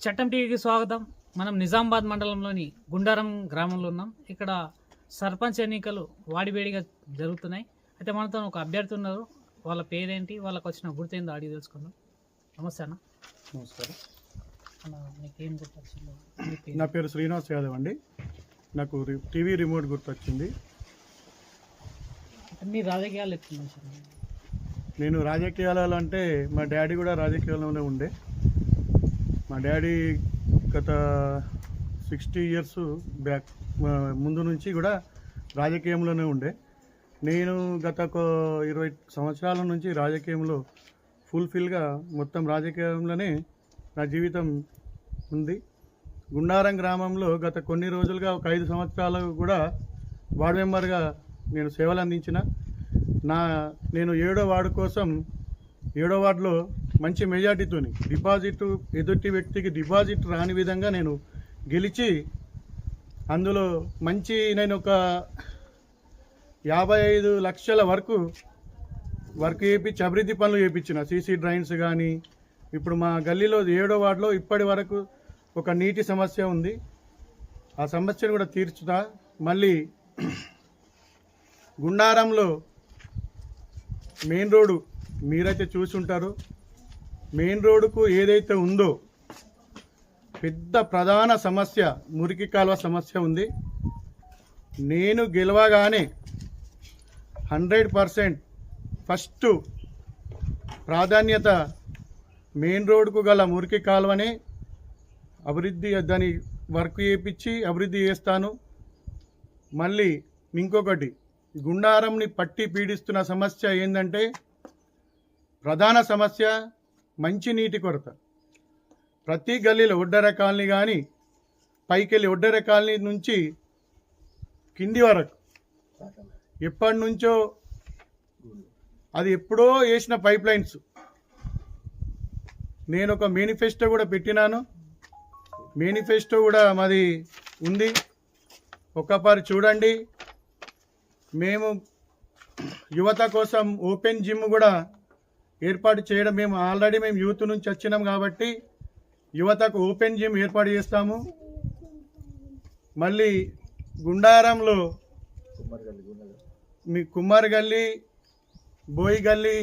చట్టం టీవీకి స్వాగతం. మనం నిజామాబాద్ మండలంలోని గుండారం గ్రామంలో ఉన్నాం. ఇక్కడ సర్పంచ్ ఎన్నికలు వాడివేడిగా జరుగుతున్నాయి. అయితే మనతో ఒక అభ్యర్థి ఉన్నారు. వాళ్ళ పేరేంటి? వాళ్ళకి వచ్చిన గుర్తేందో అడిగి తెలుసుకుందాం. నమస్తే అన్న. నమస్కారం. అన్న మీకు గుర్తొచ్చిందో. నా పేరు శ్రీనివాస్ యాదవ్ అండి. నాకు టీవీ రిమోట్ గుర్తొచ్చింది. మీ రాజకీయాలు సార్? నేను రాజకీయాలలో అంటే మా డాడీ కూడా రాజకీయాల్లోనే ఉండే. మా డాడీ గత సిక్స్టీ ఇయర్స్ బ్యాక్ ముందు నుంచి కూడా రాజకీయంలోనే ఉండే. నేను గత ఒక ఇరవై సంవత్సరాల నుంచి రాజకీయంలో ఫుల్ఫిల్గా మొత్తం రాజకీయంలోనే నా జీవితం ఉంది. గుండారం గ్రామంలో గత కొన్ని రోజులుగా ఒక ఐదు సంవత్సరాలు కూడా వార్డు మెంబర్గా నేను సేవలు అందించిన. నా నేను ఏడో వార్డు కోసం ఏడో వార్డులో మంచి మెజార్టీతోని డిపాజిట్ ఎదుటి వ్యక్తికి డిపాజిట్ రాని విధంగా నేను గెలిచి అందులో మంచి నేను ఒక యాభై ఐదు లక్షల వరకు వర్క్ చేయించి అభివృద్ధి పనులు చేయించిన సీసీ డ్రైన్స్ కానీ ఇప్పుడు మా గల్లీలో ఏడో వార్డులో ఇప్పటి వరకు ఒక నీటి సమస్య ఉంది. ఆ సమస్యను కూడా తీర్చుతా మళ్ళీ గుండారంలో మెయిన్ రోడ్డు మీరైతే చూసి ఉంటారు మెయిన్ రోడ్డుకు ఏదైతే ఉందో పెద్ద ప్రధాన సమస్య మురికి కాలువ సమస్య ఉంది. నేను గెలవగానే హండ్రెడ్ పర్సెంట్ ఫస్ట్ ప్రాధాన్యత మెయిన్ రోడ్కు గల మురికి కాలువనే అభివృద్ధి దాని వర్క్ చేయించి అభివృద్ధి చేస్తాను. మళ్ళీ ఇంకొకటి గుండారంని పట్టి పీడిస్తున్న సమస్య ఏంటంటే ప్రధాన సమస్య మంచినీటి కొరత. ప్రతి గల్లీలో ఒడ్డర కాలనీ కానీ పైకెళ్ళి ఒడ్డర కాలనీ నుంచి కింది వరకు ఎప్పటి నుంచో అది ఎప్పుడో వేసిన పైప్ లైన్స్. నేను ఒక మేనిఫెస్టో కూడా పెట్టినాను. మేనిఫెస్టో కూడా మాది ఉంది. ఒకపారి చూడండి. మేము యువత కోసం ఓపెన్ జిమ్ కూడా ఏర్పాటు చేయడం మేము ఆల్రెడీ మేము యూత్ నుంచి వచ్చినాం కాబట్టి యువతకు ఓపెన్ జిమ్ ఏర్పాటు చేస్తాము. మళ్ళీ గుండారంలో మీ కుమార్ గల్లీ బోయి గల్లీ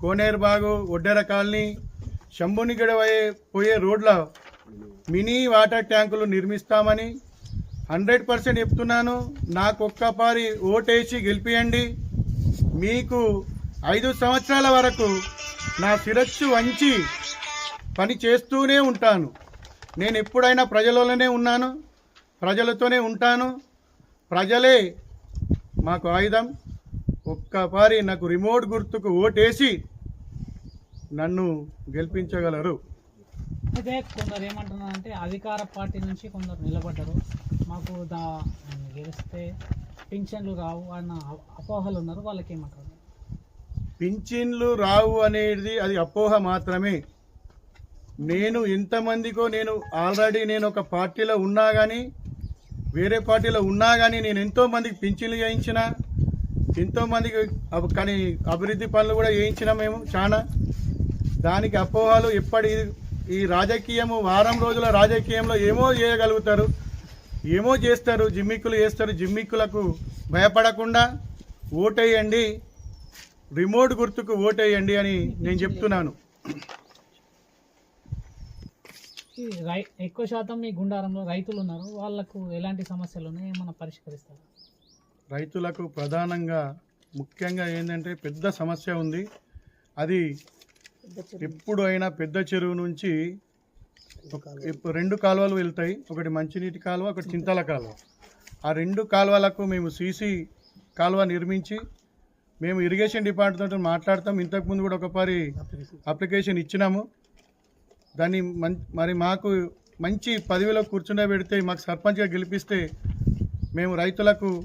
కోనేరు బాగు ఒడ్డెర కాలనీ శంభునిగడ పోయే రోడ్ల మినీ వాటర్ ట్యాంకులు నిర్మిస్తామని హండ్రెడ్ పర్సెంట్ చెప్తున్నాను. నాకు ఒక్కపారి ఓటేసి గెలిపియండి. మీకు ఐదు సంవత్సరాల వరకు నా శిరస్సు వంచి పని చేస్తూనే ఉంటాను. నేను ఎప్పుడైనా ప్రజలలోనే ఉన్నాను. ప్రజలతోనే ఉంటాను. ప్రజలే మాకు ఆయుధం. ఒక్కపారి నాకు రిమోట్ గుర్తుకు ఓటేసి నన్ను గెలిపించగలరు. అయితే కొందరు ఏమంటున్నారంటే అధికార పార్టీ నుంచి కొందరు నిలబడ్డారు. మాకు దా గెలిస్తే పింఛన్లు రావు అన్న అపోహలు ఉన్నారు వాళ్ళకి ఏమంటారు పింఛన్లు రావు అనేది అది అపోహ మాత్రమే. నేను ఎంతమందికో నేను ఆల్రెడీ నేను ఒక పార్టీలో ఉన్నా కానీ వేరే పార్టీలో ఉన్నా కానీ నేను ఎంతోమందికి పింఛన్లు చేయించిన ఎంతోమందికి కానీ అభివృద్ధి పనులు కూడా చేయించిన మేము చాలా దానికి అపోహలు ఎప్పటి ఈ రాజకీయము వారం రోజుల రాజకీయంలో ఏమో చేయగలుగుతారు. ఏమో చేస్తారు జిమ్మిక్కులు చేస్తారు జిమ్మిక్కులకు భయపడకుండా ఓటేయండి రిమోట్ గుర్తుకు ఓటేయండి అని నేను చెప్తున్నాను. ఎక్కువ శాతం మీ గుండారంలో రైతులు ఉన్నారు. వాళ్ళకు ఎలాంటి సమస్యలు ఉన్నాయి? ఏమైనా పరిష్కరిస్తారు? రైతులకు ప్రధానంగా ముఖ్యంగా ఏంటంటే పెద్ద సమస్య ఉంది. అది ఎప్పుడు అయినా పెద్ద చెరువు నుంచి ఇప్పుడు రెండు కాలువలు. వెళ్తాయి. ఒకటి మంచినీటి కాలువ ఒకటి చింతల కాలువ. ఆ రెండు కాలువలకు మేము సీసీ కాలువ నిర్మించి మేము ఇరిగేషన్ డిపార్ట్మెంట్ మాట్లాడతాం. ఇంతకుముందు కూడా ఒకసారి అప్లికేషన్. ఇచ్చినాము. దాన్ని మం- మరి మాకు మంచి పదవిలో కూర్చుండబెడితే మాకు సర్పంచ్గా గెలిపిస్తే మేము రైతులకు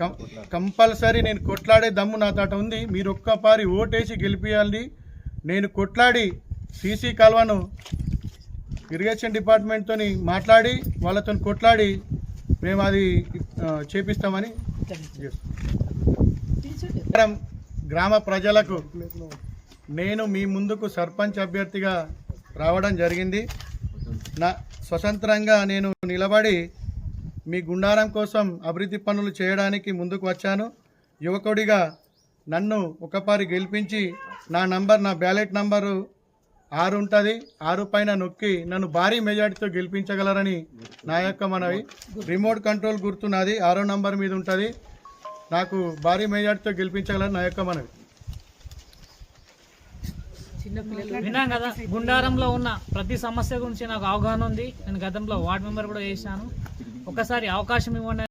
కం- కంపల్సరీ నేను కొట్లాడే దమ్ము నా తాట ఉంది. మీరు ఒక్కపారి ఓటేసి గెలిపియాలి. నేను కొట్లాడి సీసీ కాల్వను ఇరిగేషన్ డిపార్ట్మెంట్తో మాట్లాడి వాళ్ళతో కొట్లాడి మేము అది చేపిస్తామని గ్రామ ప్రజలకు నేను మీ ముందుకు సర్పంచ్ అభ్యర్థిగా రావడం జరిగింది. నా స్వతంత్రంగా నేను నిలబడి మీ గుండారం కోసం అభివృద్ధి పనులు చేయడానికి ముందుకు వచ్చాను. యువకుడిగా నన్ను ఒకపారి గెలిపించి నా నంబర్ నా బ్యాలెట్ నంబరు ఆరు ఉంటుంది ఆరు పైన నొక్కి నన్ను భారీ మెజార్టీతో గెలిపించగలరని నా యొక్క మనవి. రిమోట్ కంట్రోల్ గుర్తు నాది ఆరో నంబర్ మీద ఉంటుంది. నాకు భారీ మెజార్టీతో గెలిపించగలరని నా యొక్క మనవి. విన్నాం కదా గుండారంలో ఉన్న ప్రతి సమస్య గురించి నాకు అవగాహన ఉంది. నేను గతంలో వార్డ్ మెంబర్ కూడా చేశాను. ఒకసారి అవకాశం ఇవ్వండి